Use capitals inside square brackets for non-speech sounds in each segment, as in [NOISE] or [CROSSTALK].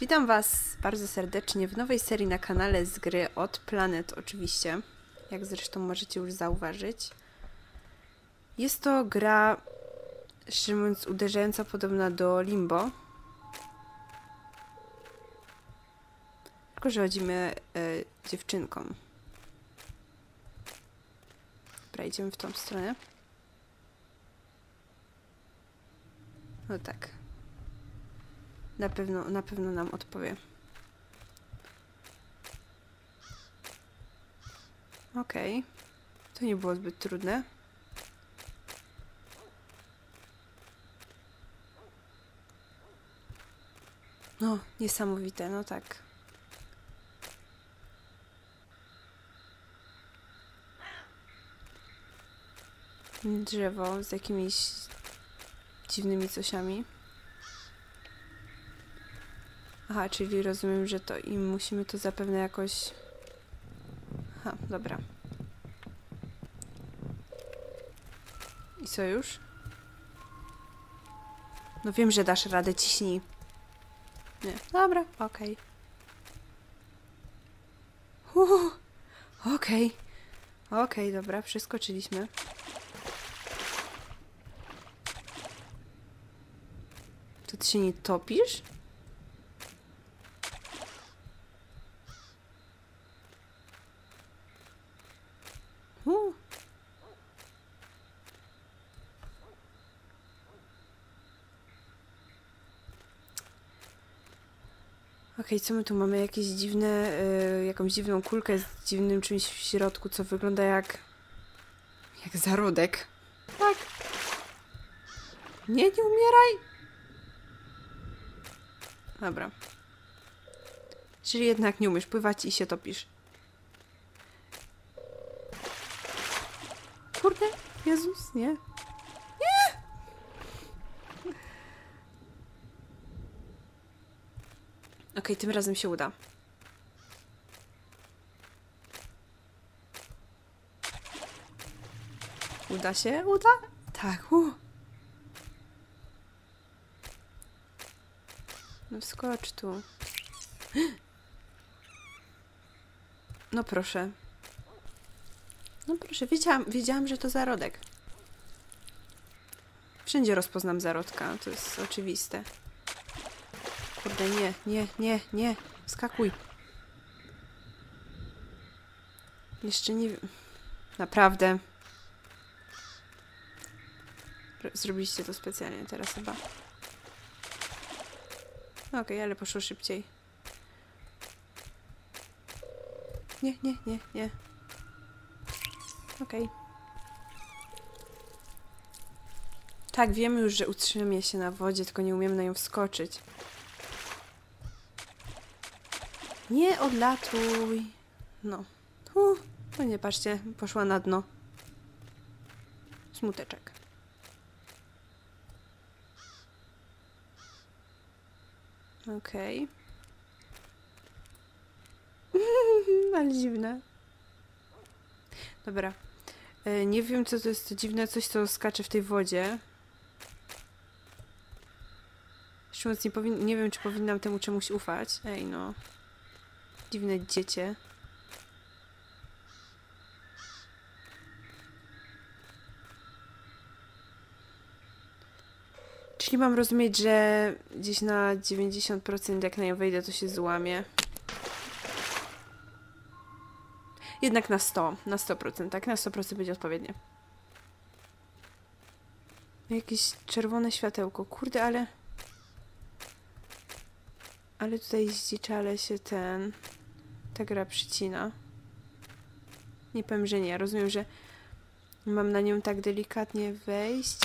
Witam Was bardzo serdecznie w nowej serii na kanale z gry od Planet oczywiście, jak zresztą możecie już zauważyć. Jest to gra, szczerze mówiąc, uderzająca podobna do Limbo. Tylko, że chodzimy e, dziewczynką. Dobra, idziemy w tą stronę. No tak. Na pewno, na pewno nam odpowie. Okej. Okay. To nie było zbyt trudne. No, niesamowite, no tak. Drzewo z jakimiś dziwnymi cosiami. Aha, czyli rozumiem, że to i musimy to zapewne jakoś... Ha, dobra. I co już? No wiem, że dasz radę, ciśnij. Nie, dobra, okej. Okay. Okej. Okej, okay, dobra, przeskoczyliśmy. To ty się nie topisz? Okej, okay, co my tu mamy? Jakieś dziwne, y, jakąś dziwną kulkę z dziwnym czymś w środku, co wygląda jak... jak zarodek. Tak. Nie, nie umieraj! Dobra. Czyli jednak nie umiesz pływać i się topisz. Kurde, Jezus, nie? Okay, tym razem się uda. Uda się? Uda? Tak, u. No wskocz tu. [GASPS] No proszę. No proszę, wiedziałam, wiedziałam, że to zarodek. Wszędzie rozpoznam zarodka, to jest oczywiste. Kurde, nie, nie, nie, nie. Skakuj. Jeszcze nie wiem. Naprawdę. Zrobiliście to specjalnie teraz chyba. Okej, okay, ale poszło szybciej. Nie, nie, nie, nie. Okej. Okay. Tak, wiemy już, że utrzymie się na wodzie, tylko nie umiemy na nią wskoczyć. Nie odlatuj. No. No nie, patrzcie, poszła na dno. Smuteczek. Okej. Okay. [LAUGHS] Ale dziwne. Dobra. E, nie wiem, co to jest to dziwne coś, co skacze w tej wodzie. Jeszcze nie, nie wiem, czy powinnam temu czemuś ufać. Ej, no. Dziwne dziecię. Czyli mam rozumieć, że gdzieś na 90% jak na nią wejdę, to się złamie. Jednak na 100, na 100%, tak? Na 100% będzie odpowiednie. Jakieś czerwone światełko. Kurde, ale... Ale tutaj zdziczale się ten... Ta gra przycina. Nie powiem, że nie. Rozumiem, że mam na nią tak delikatnie wejść.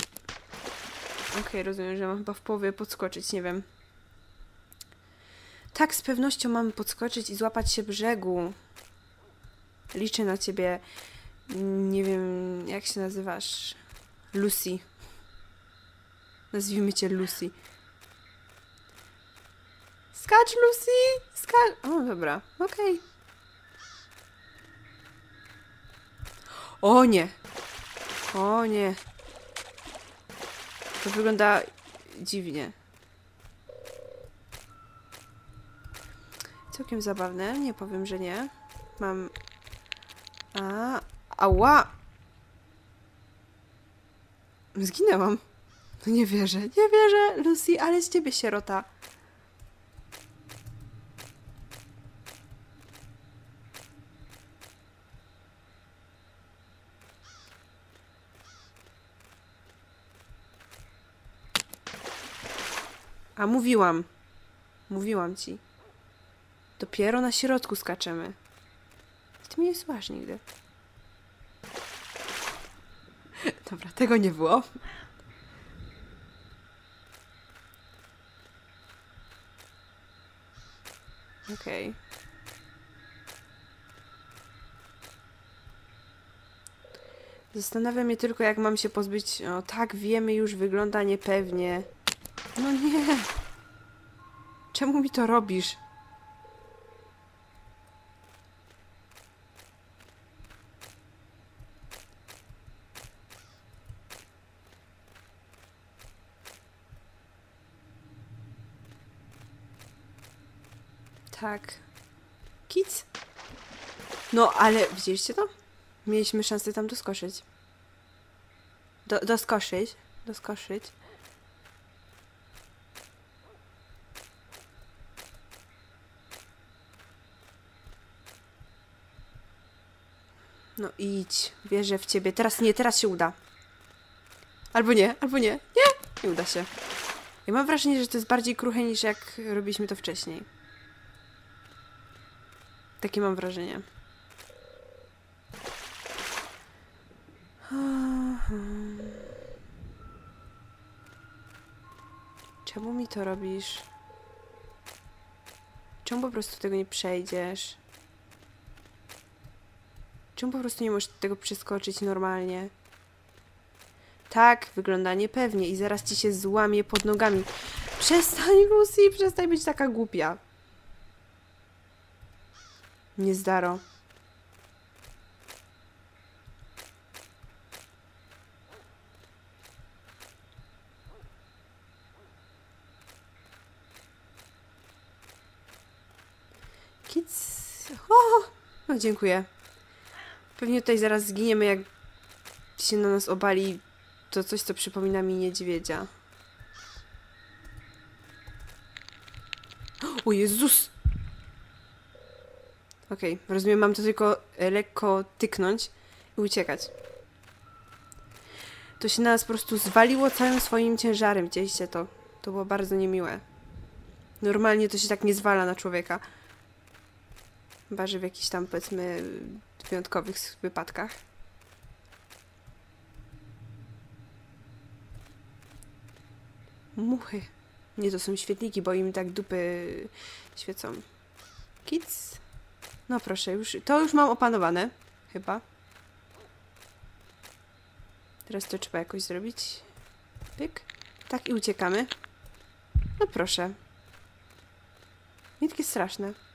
Okej, rozumiem, że mam chyba w połowie podskoczyć, nie wiem. Tak, z pewnością mam podskoczyć i złapać się brzegu. Liczę na ciebie. Nie wiem, jak się nazywasz. Lucy. Nazwijmy cię Lucy. Skacz, Lucy! Skacz! O, dobra, okej. O nie! O nie! To wygląda dziwnie. Całkiem zabawne, nie powiem, że nie. Mam... A, ała! Zginęłam. No nie wierzę, nie wierzę, Lucy, ale z ciebie sierota. A mówiłam. Mówiłam ci. Dopiero na środku skaczemy. Ty mnie nie słuchasz nigdy. [LAUGHS] Dobra, tego nie było. Okej. Zastanawia mnie tylko, jak mam się pozbyć. O, tak, wiemy, już wygląda niepewnie. No nie. Czemu mi to robisz? Tak. Kic? No, ale widzieliście to? Mieliśmy szansę tam doskoczyć. Do, doskoczyć. Doskoczyć. No idź, wierzę w ciebie. Teraz nie, teraz się uda. Albo nie, albo nie. Nie, nie uda się. Ja mam wrażenie, że to jest bardziej kruche niż jak robiliśmy to wcześniej. Takie mam wrażenie. Czemu mi to robisz? Czemu po prostu tego nie przejdziesz? Czemu po prostu nie możesz tego przeskoczyć normalnie? Tak, wygląda niepewnie i zaraz ci się złamie pod nogami. Przestań, Lucy, przestań być taka głupia. Niezdaro. Kic. O! No, dziękuję. Pewnie tutaj zaraz zginiemy, jak się na nas obali to coś, co przypomina mi niedźwiedzia. O Jezus! Okej, okay, rozumiem, mam to tylko e, lekko tyknąć i uciekać. To się na nas po prostu zwaliło całym swoim ciężarem, widzieliście to? To było bardzo niemiłe. Normalnie to się tak nie zwala na człowieka. Chyba, że w jakichś tam, powiedzmy, wyjątkowych wypadkach. Muchy. Nie, to są świetliki, bo im tak dupy świecą. Kids? No proszę, już, to już mam opanowane. Chyba. Teraz to trzeba jakoś zrobić. Pyk. Tak i uciekamy. No proszę. Nie takie straszne.